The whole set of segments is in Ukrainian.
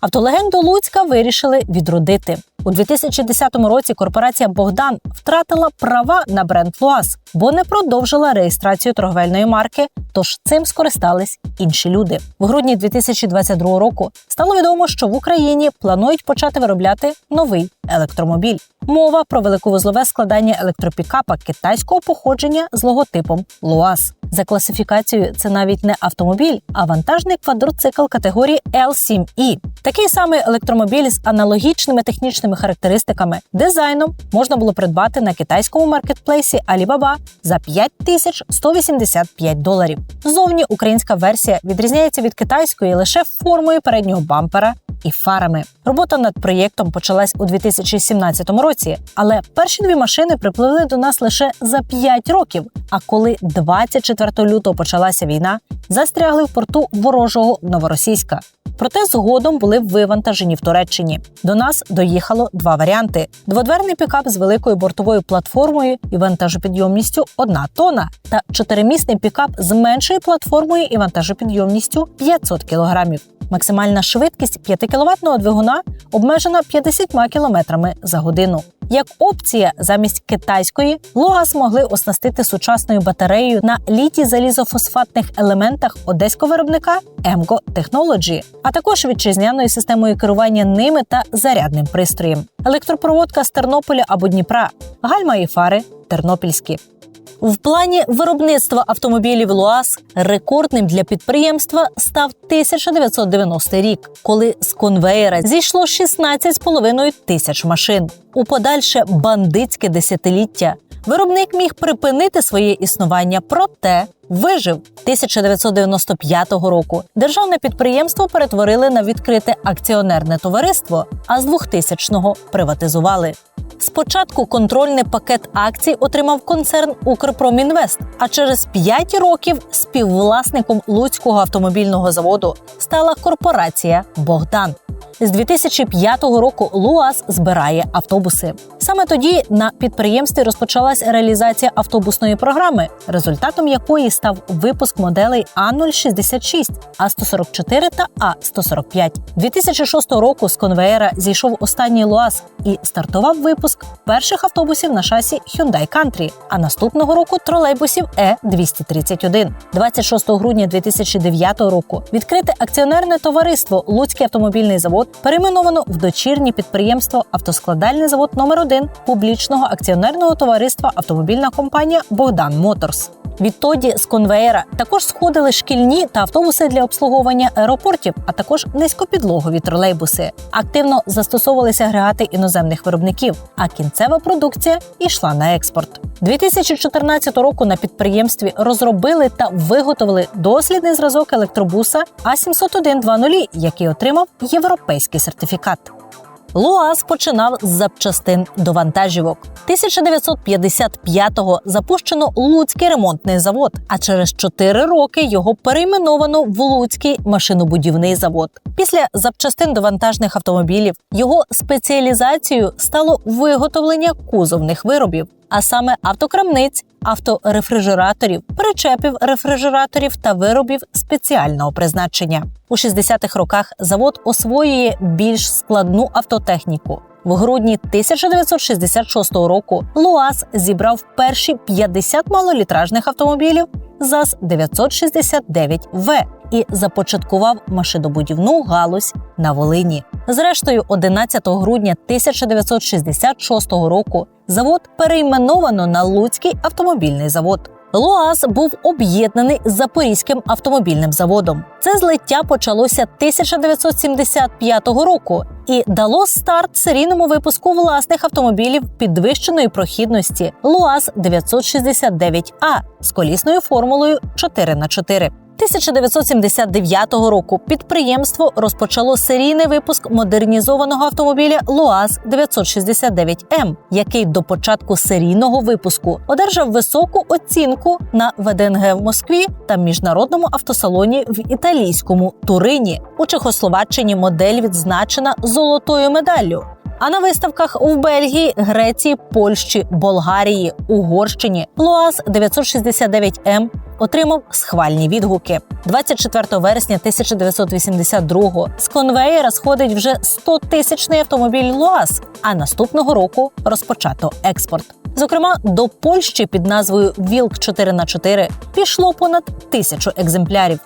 Автолегенду Луцька вирішили відродити. У 2010 році корпорація Богдан втратила права на бренд Луаз, бо не продовжила реєстрацію торговельної марки. Тож цим скористались інші люди. В грудні 2022 року стало відомо, що в Україні планують почати виробляти новий електромобіль. Мова про великовузлове складання електропікапа китайського походження з логотипом Луаз. За класифікацією це навіть не автомобіль, а вантажний квадроцикл категорії L7i. Такий самий електромобіль з аналогічними технічними характеристиками, дизайном можна було придбати на китайському маркетплейсі Alibaba за 5185 доларів. Зовні українська версія відрізняється від китайської лише формою переднього бампера і фарами. Робота над проєктом почалась у 2017 році, але перші дві машини припливли до нас лише за 5 років. А коли 24 лютого почалася війна, застрягли в порту ворожого Новоросійська. Проте згодом були вивантажені в Туреччині. До нас доїхало два варіанти: дводверний пікап з великою бортовою платформою і вантажопідйомністю 1 тонна, та чотиримісний пікап з меншою платформою і вантажопідйомністю 500 кілограмів. Максимальна швидкість 5 кВт двигуна обмежена 50 км за годину. Як опція замість китайської Лога змогли оснастити сучасною батареєю на літій залізофосфатних елементах одеського виробника Emgo Technology, а також вітчизняною системою керування ними та зарядним пристроєм. Електропроводка з Тернополя або Дніпра, гальма і фари тернопільські. В плані виробництва автомобілів ЛуАЗ рекордним для підприємства став 1990 рік, коли з конвеєра зійшло 16,5 тисяч машин. У подальше бандитське десятиліття виробник міг припинити своє існування, проте вижив 1995 року. Державне підприємство перетворили на відкрите акціонерне товариство, а з 2000-го приватизували. Спочатку контрольний пакет акцій отримав концерн Укрпромінвест, а через 5 років співвласником Луцького автомобільного заводу стала корпорація Богдан. З 2005 року ЛУАЗ збирає автобуси. Саме тоді на підприємстві розпочалась реалізація автобусної програми, результатом якої став випуск моделей А066, А144 та А145. 2006 року з конвеєра зійшов останній ЛУАЗ і стартував випуск перших автобусів на шасі Hyundai Country, а наступного року тролейбусів Е231. 26 грудня 2009 року відкрите акціонерне товариство Луцький автомобільний завод перейменовано в дочірнє підприємство Автоскладальний завод номер 1 публічного акціонерного товариства Автомобільна компанія Богдан Моторс. Відтоді з конвеєра також сходили шкільні та автобуси для обслуговування аеропортів, а також низькопідлогові тролейбуси. Активно застосовувалися агрегати іноземних виробників, а кінцева продукція йшла на експорт. 2014 року на підприємстві розробили та виготовили дослідний зразок електробуса А70120, який отримав європейський сертифікат. Луаз починав з запчастин до вантажівок. 1955-го запущено Луцький ремонтний завод, а через 4 роки його перейменовано в Луцький машинобудівний завод. Після запчастин до вантажних автомобілів його спеціалізацією стало виготовлення кузовних виробів, а саме автокрамниць, авторефрижераторів, причепів рефрижераторів та виробів спеціального призначення. У 60-х роках завод освоює більш складну автотехніку. В грудні 1966 року Луаз зібрав перші 50 малолітражних автомобілів ЗАЗ 969 В і започаткував машинобудівну галузь на Волині. Зрештою, 11 грудня 1966 року завод перейменовано на Луцький автомобільний завод. Луаз був об'єднаний з Запорізьким автомобільним заводом. Це злиття почалося 1975 року і дало старт серійному випуску власних автомобілів підвищеної прохідності Луаз 969А з колісною формулою 4х4. 1979 року підприємство розпочало серійний випуск модернізованого автомобіля ЛуАЗ 969М, який до початку серійного випуску одержав високу оцінку на ВДНГ в Москві та міжнародному автосалоні в італійському Турині. У Чехословаччині модель відзначена золотою медаллю. А на виставках у Бельгії, Греції, Польщі, Болгарії, Угорщині ЛуАЗ 969М отримав схвальні відгуки. 24 вересня 1982-го з конвеєра сходить вже 100-тисячний автомобіль ЛуАЗ, а наступного року розпочато експорт. Зокрема, до Польщі під назвою Вілк 4 х 4 пішло понад тисячу екземплярів.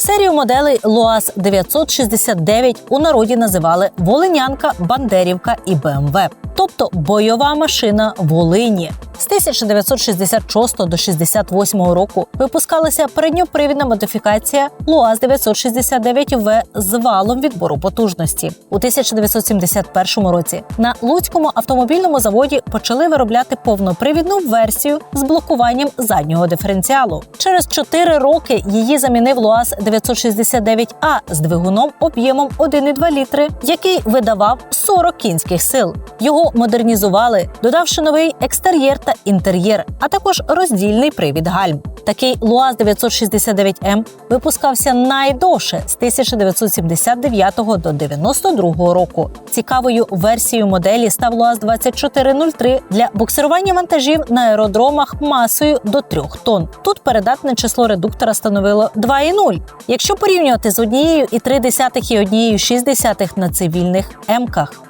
Серію моделей ЛуАЗ 969 у народі називали Волинянка, Бандерівка і БМВ, тобто бойова машина Волині. З 1966 до 68 року випускалася передньопривідна модифікація ЛуАЗ 969 В з валом відбору потужності. У 1971 році на Луцькому автомобільному заводі почали виробляти повнопривідну версію з блокуванням заднього диференціалу. Через 4 роки її замінив ЛуАЗ 969А з двигуном об'ємом 1,2 літри, який видавав 40 кінських сил. Його модернізували, додавши новий екстер'єр та інтер'єр, а також роздільний привід гальм. Такий ЛуАЗ 969М випускався найдовше з 1979 до 92 року. Цікавою версією моделі став ЛуАЗ 2403 для буксирування вантажів на аеродромах масою до 3 тонн. Тут передатне число редуктора становило 2,0. Якщо порівнювати з однією і 3,1 і однією 6 на цивільних М-ках.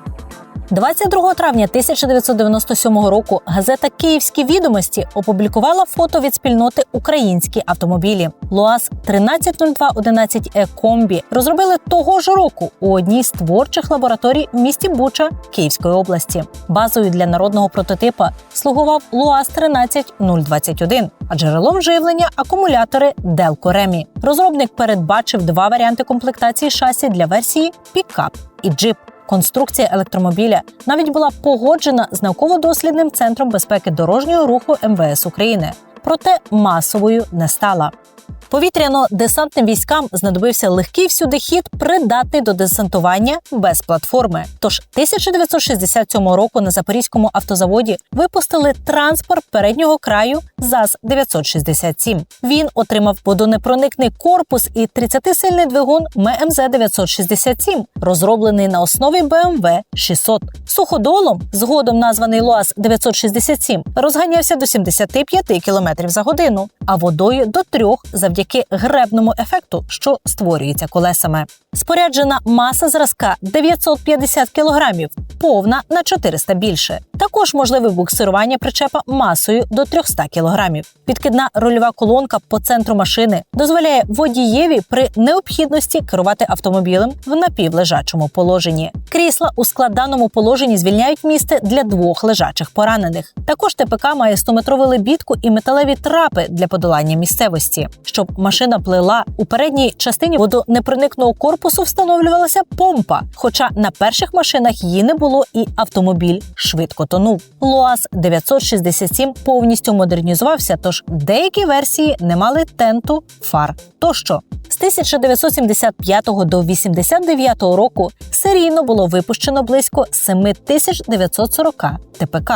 22 травня 1997 року газета Київські відомості опублікувала фото від спільноти Українські автомобілі. ЛуАЗ 130211 е комбі розробили того ж року у одній з творчих лабораторій в місті Буча Київської області. Базою для народного прототипа слугував ЛуАЗ 13021, а джерелом живлення акумулятори Делко Ремі. Розробник передбачив два варіанти комплектації шасі для версії пікап і джип. Конструкція електромобіля навіть була погоджена з науково-дослідним центром безпеки дорожнього руху МВС України, проте масовою не стала. Повітряно-десантним військам знадобився легкий всюди хід, придатний до десантування без платформи. Тож 1967 року на запорізькому автозаводі випустили транспорт переднього краю ЗАЗ 967. Він отримав водонепроникний корпус і 30-сильний двигун ММЗ 967, розроблений на основі BMW 600. Суходолом, згодом названий ЛуАЗ 967, розганявся до 75 км за годину, а водою до 3 завдяки гребному ефекту, що створюється колесами. Споряджена маса зразка 950 кг, повна на 400 більше. Також можливе буксирування причепа масою до 300 кг. Підкидна рульова колонка по центру машини дозволяє водієві при необхідності керувати автомобілем в напівлежачому положенні. Крісла у складаному положенні звільняють місце для двох лежачих поранених. Також ТПК має 100-метрову лебідку і металеві трапи для подолання місцевості. Щоб машина плила у передній частині водонепроникного корпусу встановлювалася помпа. Хоча на перших машинах її не було, і автомобіль швидко тонув. ЛуАЗ 967 повністю модернізувався, тож деякі версії не мали тенту, фар тощо. З 1975 до 89 року серійно було випущено близько 7940 ТПК.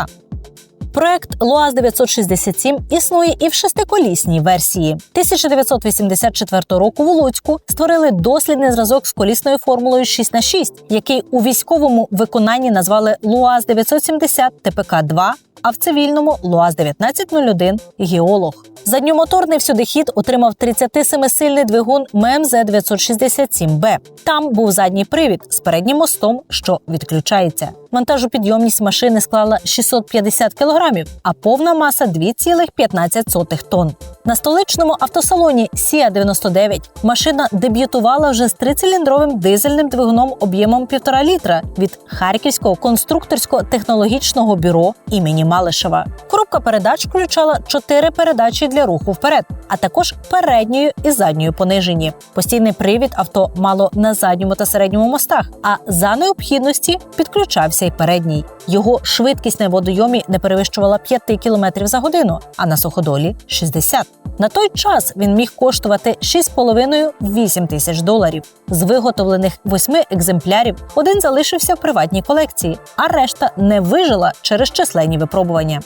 Проект ЛуАЗ 967 існує і в шестиколісній версії. 1984 року в Луцьку створили дослідний зразок з колісною формулою 6 х 6 який у військовому виконанні назвали ЛуАЗ 970 ТПК 2 а в цивільному ЛуАЗ 1901 геолог. Задньомоторний всюдихід отримав 37-сильний двигун ММЗ 967Б. Там був задній привід з переднім мостом, що відключається. Вантажопідйомність машини склала 650 кг, а повна маса 2,15 тонн. На столичному автосалоні Сія 99 машина дебютувала вже з трициліндровим дизельним двигуном об'ємом 1,5 літра від Харківського конструкторсько-технологічного бюро імені Малишева. Коробка передач включала чотири передачі для руху вперед, а також передньою і задньою понижені. Постійний привід авто мало на задньому та середньому мостах, а за необхідності підключався й передній. Його швидкість на водойомі не перевищувала 5 км за годину, а на суходолі 60. На той час він міг коштувати 6,5-8 тисяч доларів. З виготовлених восьми екземплярів один залишився в приватній колекції, а решта не вижила через численні випробування.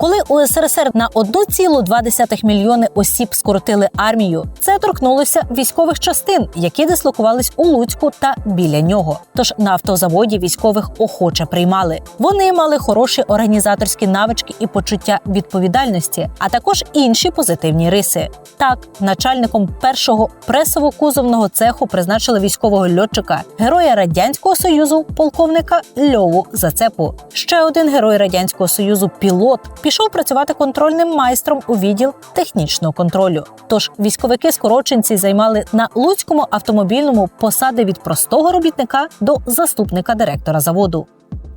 Коли у СРСР на 1,2 мільйони осіб скоротили армію, це торкнулося військових частин, які дислокувались у Луцьку та біля нього. Тож на автозаводі військових охоче приймали. Вони мали хороші організаторські навички і почуття відповідальності, а також інші позитивні риси. Так, начальником першого пресово-кузовного цеху призначили військового льотчика, героя радянського союзу, полковника Льову Зацепу. Ще один герой радянського союзу, пілот, пішов працювати контрольним майстром у відділ технічного контролю. Тож військовики-скороченці займали на луцькому автомобільному посади від простого робітника до заступника директора заводу.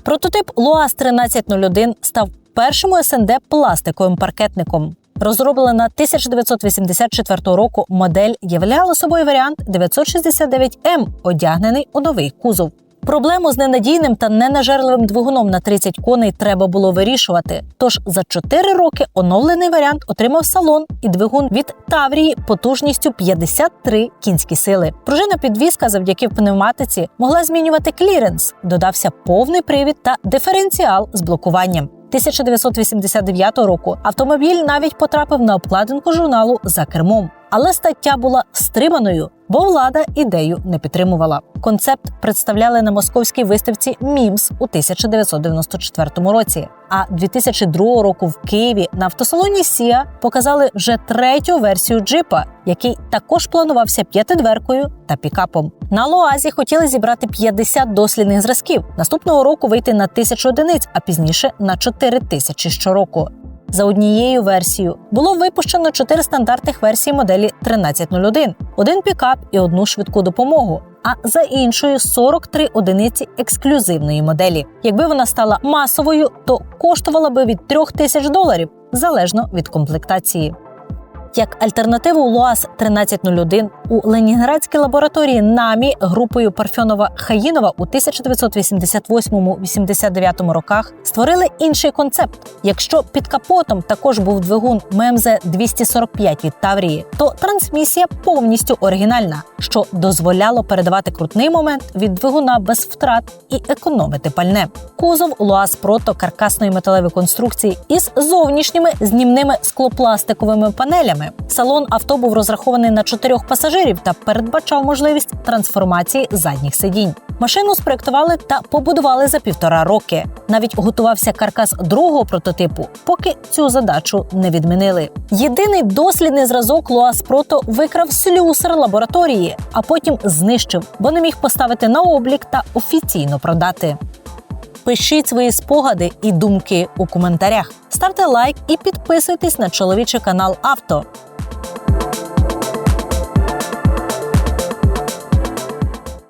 Прототип ЛуАЗ 1301 став першим у СНД пластиковим паркетником. Розроблена 1984 року модель являла собою варіант 969М, одягнений у новий кузов. Проблему з ненадійним та ненажерливим двигуном на 30 коней треба було вирішувати. Тож за 4 роки оновлений варіант отримав салон і двигун від Таврії потужністю 53 кінські сили. Пружина підвізка завдяки пневматиці могла змінювати кліренс. Додався повний привід та диференціал з блокуванням. 1989 року автомобіль навіть потрапив на обкладинку журналу за кермом. Але стаття була стриманою, бо влада ідею не підтримувала. Концепт представляли на московській виставці МІМС у 1994 році. А 2002 року в Києві на автосалоні Сія показали вже третю версію джипа, який також планувався п'ятидверкою та пікапом. На Луазі хотіли зібрати 50 дослідних зразків. Наступного року вийти на тисячу одиниць, а пізніше на 4 тисячі щороку. За однією версією було випущено чотири стандартних версії моделі 1301, один пікап і одну швидку допомогу. А за іншою 43 одиниці ексклюзивної моделі. Якби вона стала масовою, то коштувала би від 3 тисяч доларів залежно від комплектації. Як альтернативу ЛуАЗ 1301 у Ленінградській лабораторії НАМІ групою Парфьонова Хаїнова у 1988-89 роках створили інший концепт. Якщо під капотом також був двигун ММЗ 245 від Таврії, то трансмісія повністю оригінальна, що дозволяло передавати крутний момент від двигуна без втрат і економити пальне. Кузов ЛуАЗ Прото каркасної металевої конструкції із зовнішніми знімними склопластиковими панелями. Салон авто був розрахований на чотирьох пасажирів та передбачав можливість трансформації задніх сидінь. Машину спроектували та побудували за півтора роки. Навіть готувався каркас другого прототипу, поки цю задачу не відмінили. Єдиний дослідний зразок Луас Прото викрав слюсар лабораторії, а потім знищив, бо не міг поставити на облік та офіційно продати. Пишіть свої спогади і думки у коментарях. Ставте лайк і підписуйтесь на чоловічий канал Авто.